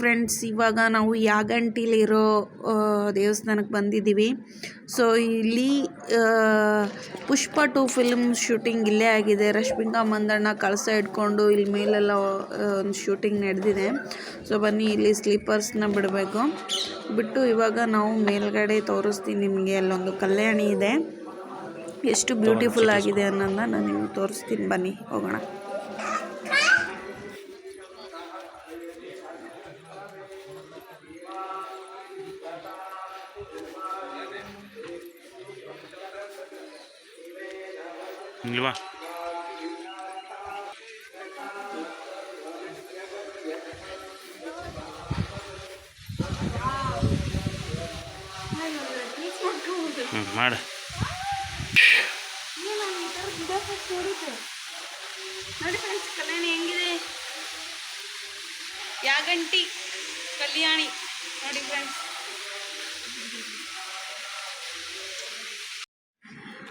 Friends ಇವಾಗ ನಾವು ಯಾಗಂಟಿಲಿರೋ ದೇವಸ್ಥಾನಕ್ಕೆ ಬಂದಿದ್ದೀವಿ. ಸೊ ಇಲ್ಲಿ ಪುಷ್ಪ ಟು ಫಿಲ್ಮ್ ಶೂಟಿಂಗ್ ಇಲ್ಲೇ ಆಗಿದೆ. ರಶ್ಮಿಕಾ ಮಂದಣ್ಣ ಕಳಸ ಇಟ್ಕೊಂಡು ಇಲ್ಲಿ ಮೇಲೆಲ್ಲ ಒಂದು ಶೂಟಿಂಗ್ ನಡೆದಿದೆ. ಸೊ ಬನ್ನಿ ಇಲ್ಲಿ ಸ್ಲೀಪರ್ಸ್ನ ಬಿಡಬೇಕು. ಬಿಟ್ಟು ಇವಾಗ ನಾವು ಮೇಲ್ಗಡೆ ತೋರಿಸ್ತೀನಿ ನಿಮಗೆ ಅಲ್ಲೊಂದು ಕಲ್ಯಾಣಿ ಇದೆ. ಎಷ್ಟು ಬ್ಯೂಟಿಫುಲ್ ಆಗಿದೆ ಅನ್ನೋದನ್ನ ನಾನು ನಿಮಗೆ ತೋರಿಸ್ತೀನಿ. ಬನ್ನಿ ಹೋಗೋಣ. ಇಲ್ವಾ ಹ್ಞೂ ಮಾಡು ನೋಡಿ ಫ್ರೆಂಡ್ಸ್ ಕಲ್ಯಾಣಿ ಹೆಂಗಿದೆ ಯಾಗಂಟಿ ಕಲ್ಯಾಣಿ ನೋಡಿ ಫ್ರೆಂಡ್ಸ್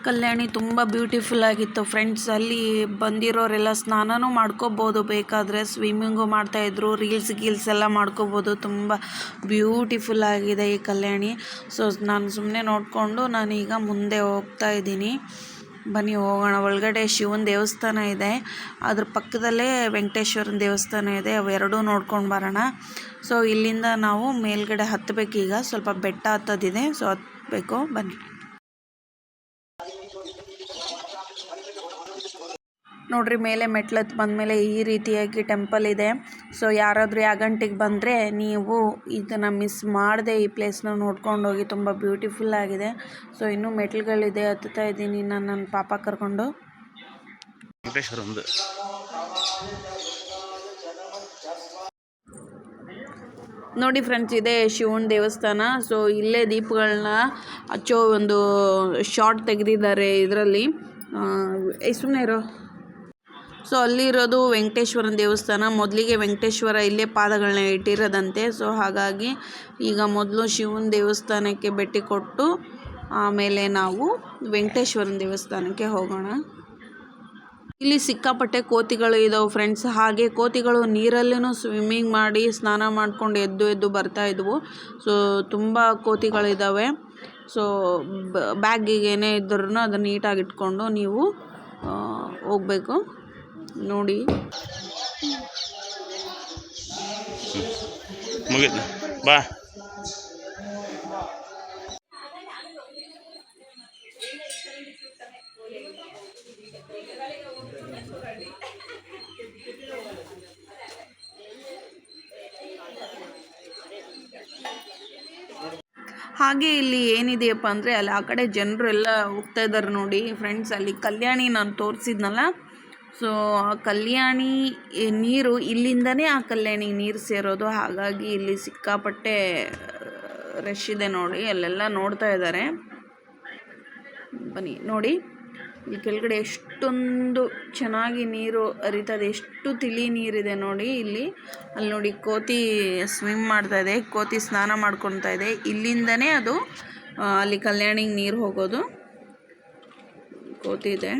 ಕಲ್ಯಾಣಿ ತುಂಬ ಬ್ಯೂಟಿಫುಲ್ ಆಗಿತ್ತು. ಫ್ರೆಂಡ್ಸ್ ಅಲ್ಲಿ ಬಂದಿರೋರೆಲ್ಲ ಸ್ನಾನನೂ ಮಾಡ್ಕೋಬೋದು, ಬೇಕಾದರೆ ಸ್ವಿಮ್ಮಿಂಗು ಮಾಡ್ತಾಯಿದ್ರು ರೀಲ್ಸ್ ಗೀಲ್ಸ್ ಎಲ್ಲ ಮಾಡ್ಕೋಬೋದು. ತುಂಬ ಬ್ಯೂಟಿಫುಲ್ ಆಗಿದೆ ಈ ಕಲ್ಯಾಣಿ. ಸೊ ನಾನು ಸುಮ್ಮನೆ ನೋಡಿಕೊಂಡು ನಾನೀಗ ಮುಂದೆ ಹೋಗ್ತಾ ಇದ್ದೀನಿ. ಬನ್ನಿ, ಹೋಗೋಣ. ಒಳಗಡೆ ಶಿವನ ದೇವಸ್ಥಾನ ಇದೆ. ಅದ್ರ ಪಕ್ಕದಲ್ಲೇ ವೆಂಕಟೇಶ್ವರನ ದೇವಸ್ಥಾನ ಇದೆ. ಅವೆರಡೂ ನೋಡ್ಕೊಂಡು ಬರೋಣ. ಸೊ ಇಲ್ಲಿಂದ ನಾವು ಮೇಲ್ಗಡೆ ಹತ್ತಬೇಕೀಗ ಸ್ವಲ್ಪ ಬೆಟ್ಟ ಹತ್ತೋದಿದೆ. ಸೊ ಹತ್ತಬೇಕು ಬನ್ನಿ. ನೋಡ್ರಿ ಮೇಲೆ ಮೆಟ್ಲತ್ತು ಬಂದಮೇಲೆ ಈ ರೀತಿಯಾಗಿ ಟೆಂಪಲ್ ಇದೆ. ಸೊ ಯಾರಾದರೂ ಯಾಗಂಟಿಗೆ ಬಂದರೆ ನೀವು ಇದನ್ನು ಮಿಸ್ ಮಾಡದೆ ಈ ಪ್ಲೇಸ್ನ ನೋಡ್ಕೊಂಡು ಹೋಗಿ ತುಂಬ ಬ್ಯೂಟಿಫುಲ್ ಆಗಿದೆ. ಸೊ ಇನ್ನೂ ಮೆಟ್ಲುಗಳಿದೆ ಹತ್ತುತ್ತಾ ಇದ್ದೀನಿ ನಾನು ನನ್ನ ಪಾಪ ಕರ್ಕೊಂಡು. ನೋಡಿ ಫ್ರೆಂಡ್ಸ್ ಇದೆ ಶಿವನ ದೇವಸ್ಥಾನ. ಸೊ ಇಲ್ಲೇ ದೀಪಗಳನ್ನ ಹಚ್ಚೋ ಒಂದು ಶಾರ್ಟ್ ತೆಗೆದಿದ್ದಾರೆ ಇದರಲ್ಲಿ. ಸುಮ್ಮನೆ ಇರೋ. ಸೊ ಅಲ್ಲಿರೋದು ವೆಂಕಟೇಶ್ವರನ ದೇವಸ್ಥಾನ. ಮೊದಲಿಗೆ ವೆಂಕಟೇಶ್ವರ ಇಲ್ಲೇ ಪಾದಗಳನ್ನ ಇಟ್ಟಿರೋದಂತೆ. ಸೊ ಹಾಗಾಗಿ ಈಗ ಮೊದಲು ಶಿವನ ದೇವಸ್ಥಾನಕ್ಕೆ ಭೇಟಿ ಕೊಟ್ಟು ಆಮೇಲೆ ನಾವು ವೆಂಕಟೇಶ್ವರನ ದೇವಸ್ಥಾನಕ್ಕೆ ಹೋಗೋಣ. ಇಲ್ಲಿ ಸಿಕ್ಕಾಪಟ್ಟೆ ಕೋತಿಗಳು ಇದಾವೆ ಫ್ರೆಂಡ್ಸ್. ಹಾಗೆ ಕೋತಿಗಳು ನೀರಲ್ಲೂ ಸ್ವಿಮ್ಮಿಂಗ್ ಮಾಡಿ ಸ್ನಾನ ಮಾಡ್ಕೊಂಡು ಎದ್ದು ಎದ್ದು ಬರ್ತಾ ಇದ್ವು. ಸೊ ತುಂಬ ಕೋತಿಗಳಿದ್ದಾವೆ ಸೊ ಬ್ಯಾಗಿಗೆ ಏನೇ ಇದ್ರೂ ಅದನ್ನು ನೀಟಾಗಿ ಇಟ್ಕೊಂಡು ನೀವು ಹೋಗ್ಬೇಕು. ನೋಡಿ. ಮುಗಿತು. ಬಾ. ಹಾಗೆ ಇಲ್ಲಿ ಏನಿದೆಯಪ್ಪ ಅಂದರೆ ಅಲ್ಲಿ ಆ ಕಡೆ ಜನರು ಎಲ್ಲ ಹೋಗ್ತಾ ಇದ್ದಾರೆ ನೋಡಿ ಫ್ರೆಂಡ್ಸ್ ಅಲ್ಲಿ ಕಲ್ಯಾಣಿ ನಾನು ತೋರಿಸಿದ್ನಲ್ಲ ಸೊ ಆ ಕಲ್ಯಾಣಿ ನೀರು ಇಲ್ಲಿಂದನೇ ಆ ಕಲ್ಯಾಣಿ ನೀರು ಸೇರೋದು. ಹಾಗಾಗಿ ಇಲ್ಲಿ ಸಿಕ್ಕಾಪಟ್ಟೆ ರಶ್ ಇದೆ ನೋಡಿ. ಅಲ್ಲೆಲ್ಲ ನೋಡ್ತಾ ಇದ್ದಾರೆ. ಬನ್ನಿ, ನೋಡಿ. ಇಲ್ಲಿ ಕೆಳಗಡೆ ಎಷ್ಟೊಂದು ಚೆನ್ನಾಗಿ ನೀರು ಹರಿತದೆ. ಎಷ್ಟು ತಿಳಿ ನೀರಿದೆ ನೋಡಿ ಇಲ್ಲಿ. ಅಲ್ಲಿ ನೋಡಿ ಕೋತಿ ಸ್ವಿಮ್ ಮಾಡ್ತಾ ಇದೆ. ಕೋತಿ ಸ್ನಾನ ಮಾಡ್ಕೊತಾ ಇದೆ. ಇಲ್ಲಿಂದನೇ ಅದು ಅಲ್ಲಿ ಕಲ್ಯಾಣಿಗೆ ನೀರು ಹೋಗೋದು. ಕೋತಿ ಇದೆ.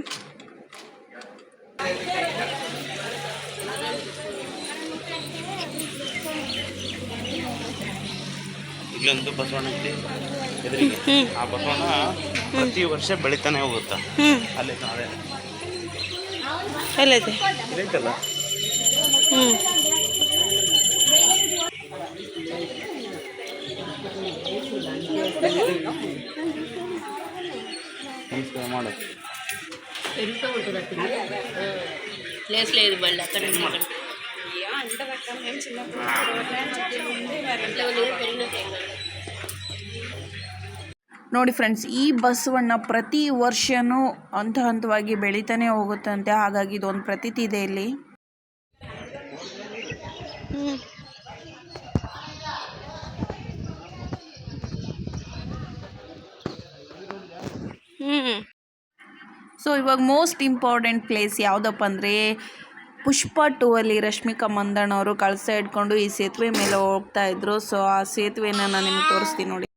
ಇಲ್ಲೊಂದು ಬಸವಣ್ಣ ಐತಿ ಎದುರಿಗೆ. ಆ ಬಸವಣ್ಣ ಪ್ರತಿ ವರ್ಷ ಬೆಳಿತಾನೆ ಹೋಗುತ್ತಾ. ಅಲ್ಲಿ ಅದೇ ಇದೈತಲ್ಲ ಹ್ಞೂ ప్లేస్లో ఇది బళ్ళ అక్కడ ನೋಡಿ ಫ್ರೆಂಡ್ಸ್ ಈ ಬಸವಣ್ಣ ಪ್ರತಿ ವರ್ಷವೂ ಹಂತ ಹಂತವಾಗಿ ಬೆಳೀತಾನೆ ಹೋಗುತ್ತಂತೆ ಹಾಗಾಗಿ ಇದೊಂದು ಪ್ರತೀತಿ ಇದೆ ಇಲ್ಲಿ ಹ್ಞೂ ಸೊ ಇವಾಗ ಮೋಸ್ಟ್ ಇಂಪಾರ್ಟೆಂಟ್ ಪ್ಲೇಸ್ ಯಾವುದಪ್ಪ ಅಂದರೆ ಪುಷ್ಪ ಟೂ ಅಲ್ಲಿ ರಶ್ಮಿಕಾ ಮಂದಣ್ಣ ಅವರು ಕಳಸ ಇಟ್ಕೊಂಡು ಈ ಸೇತುವೆ ಮೇಲೆ ಹೋಗ್ತಾ ಇದ್ರು. ಸೊ ಆ ಸೇತುವೆನ ನಾನು ನಿಮ್ಗೆ ತೋರಿಸ್ತೀನಿ ನೋಡಿ.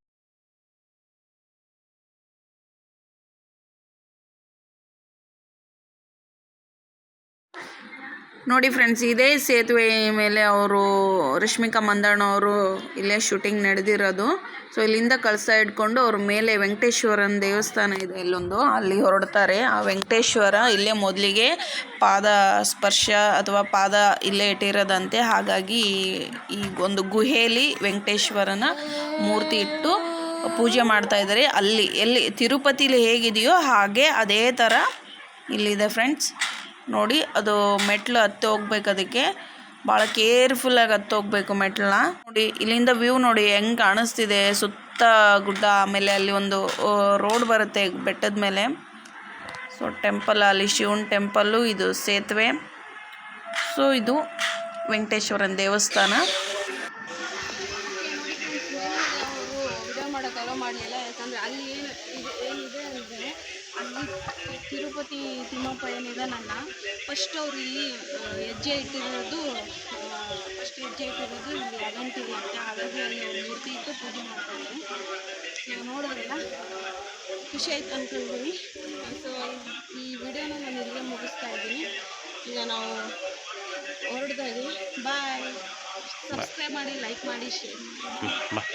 ನೋಡಿ ಫ್ರೆಂಡ್ಸ್ ಇದೇ ಸೇತುವೆ ಮೇಲೆ ಅವರು ರಶ್ಮಿಕಾ ಅವರು ಇಲ್ಲೇ ಶೂಟಿಂಗ್ ನಡೆದಿರೋದು. ಸೊ ಇಲ್ಲಿಂದ ಕಳಸ ಇಟ್ಕೊಂಡು ಅವ್ರ ಮೇಲೆ ವೆಂಕಟೇಶ್ವರನ ದೇವಸ್ಥಾನ ಇದೆ ಇಲ್ಲೊಂದು, ಅಲ್ಲಿ ಹೊರಡ್ತಾರೆ. ಆ ವೆಂಕಟೇಶ್ವರ ಇಲ್ಲೇ ಮೊದಲಿಗೆ ಪಾದ ಸ್ಪರ್ಶ ಅಥವಾ ಪಾದ ಇಲ್ಲೇ ಇಟ್ಟಿರೋದಂತೆ. ಹಾಗಾಗಿ ಈ ಒಂದು ಗುಹೆಯಲ್ಲಿ ವೆಂಕಟೇಶ್ವರನ ಮೂರ್ತಿ ಇಟ್ಟು ಪೂಜೆ ಮಾಡ್ತಾ ಇದ್ದಾರೆ. ಅಲ್ಲಿ, ಎಲ್ಲಿ ತಿರುಪತಿಲಿ ಹೇಗಿದೆಯೋ ಹಾಗೆ ಅದೇ ಥರ ಇಲ್ಲಿದೆ ಫ್ರೆಂಡ್ಸ್ ನೋಡಿ, ಅದು ಮೆಟ್ಲು ಹತ್ತಿ ಹೋಗ್ಬೇಕು ಅದಕ್ಕೆ. ಭಾಳ ಕೇರ್ಫುಲ್ಲಾಗಿ ಹತ್ತಿ ಹೋಗ್ಬೇಕು ಮೆಟ್ಲನ್ನ. ನೋಡಿ, ಇಲ್ಲಿಂದ ವ್ಯೂ ನೋಡಿ, ಹೆಂಗೆ ಕಾಣಿಸ್ತಿದೆ. ಸುತ್ತ ಗುಡ್ಡ, ಆಮೇಲೆ ಅಲ್ಲಿ ಒಂದು ರೋಡ್ ಬರುತ್ತೆ ಬೆಟ್ಟದ ಮೇಲೆ. ಸೊ, ಟೆಂಪಲ್ ಅಲ್ಲಿ, ಶಿವನ ಟೆಂಪಲ್ಲು ಇದು ಸೇತುವೆ. ಸೊ, ಇದು ವೆಂಕಟೇಶ್ವರನ ದೇವಸ್ಥಾನ. ಅಲ್ಲಿ ಏನು ಇದು ಏನಿದೆ ಅಂದರೆ ಅಲ್ಲಿ ತಿರುಪತಿ ತಿಮ್ಮಪ್ಪ ಏನಿದಾನಲ್ಲ ಫಸ್ಟ್ ಅವರು ಇಲ್ಲಿ ಹೆಜ್ಜೆ ಇಟ್ಟಿರೋದು ಫಸ್ಟ್ ಹೆಜ್ಜೆ ಇಟ್ಟಿರೋದು ಇಲ್ಲಿ ಅಗಂಟಿರಿ ಅಂತ ಹಾಗಾಗಿ ಅಲ್ಲಿ ಅವ್ರ ಮೂರ್ತಿ ಇಟ್ಟು ಪೂಜೆ ಮಾಡ್ತಾರೆ. ನೀವು ನೋಡಿದ್ರಲ್ಲ? ಖುಷಿ ಆಯ್ತು ಅಂದ್ಕೊಂಡಿದ್ದೀನಿ ಸೊ ಈ ವಿಡಿಯೋನ ನಾನು ಇಲ್ಲಿಗೆ ಮುಗಿಸ್ತಾ ಇದ್ದೀನಿ. ಈಗ ನಾವು ಹೊರಡ್ತಾ ಇದ್ದೀವಿ ಬಾಯ್ ಸಬ್ಸ್ಕ್ರೈಬ್ ಮಾಡಿ ಲೈಕ್ ಮಾಡಿ ಶೇರ್ ಮಾಡಿ.